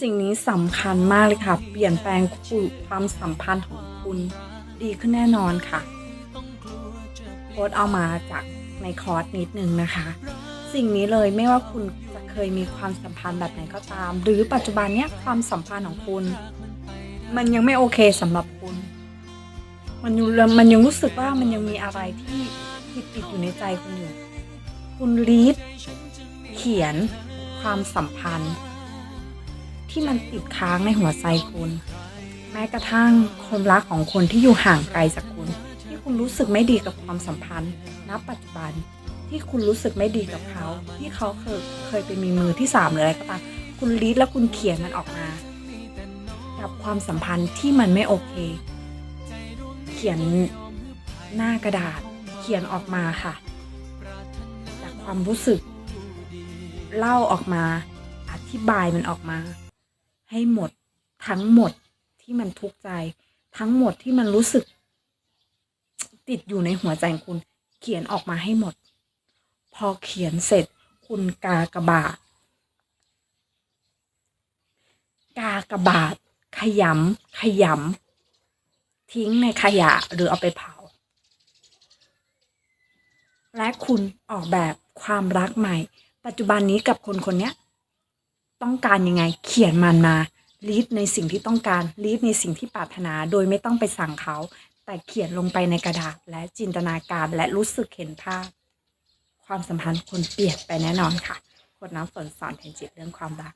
สิ่งนี้สำคัญมากเลยค่ะ เปลี่ยนแปลงคุความสัมพันธ์ของคุณดีขึ้นแน่นอนค่ะโค้ดเอามาจากในคอร์สนิดนึงนะคะ สิ่งนี้เลยไม่ว่าคุณจะเคยมีความสัมพันธ์แบบไหนก็ตาม หรือปัจจุบันเนี้ยความสัมพันธ์ของคุณ มันยังไม่โอเคสำหรับคุณ มันยู่มันยังรู้สึกว่ามันยังมีอะไรที่ติดติดอยู่ในใจคุณอยู่ คุณรีดเขียนความสัมพันธ์ ที่มันติดค้างในหัวใจคุณ แม้กระทั่งคนรักของคนที่อยู่ห่างไกลจากคุณ ที่คุณรู้สึกไม่ดีกับความสัมพันธ์ ณ ปัจจุบัน ที่คุณรู้สึกไม่ดีกับเขา ที่เขาเคยเคยไปมีมือที่สามหรืออะไรก็ตามคุณรีดแล้วคุณเขียนมันออกมา กับความสัมพันธ์ที่มันไม่โอเค เขียนหน้ากระดาษ เขียนออกมาค่ะ จากความรู้สึก เล่าออกมา อธิบายมันออกมา ให้หมดทั้งหมดที่มันทุกข์ใจ ทั้งหมดที่มันรู้สึก ติดอยู่ในหัวใจคุณ เขียนออกมาให้หมด พอเขียนเสร็จคุณกากระบาทกากระบาทขยำขยำทิ้งในขยะหรือเอาไปเผา และคุณออกแบบความรักใหม่ ปัจจุบันนี้กับคนคนนี้ ต้องการยังไงเขียนมันมาลีดในสิ่งที่ต้องการลีดในสิ่งที่ปรารถนาโดยไม่ต้องไปสั่งเขา แต่เขียนลงไปในกระดาษและจินตนาการและรู้สึกเห็นภาพ ความสัมพันธ์คนเปลี่ยนไปแน่นอนค่ะ คนน้ำฝนสอนเทนจิตเรื่องความรัก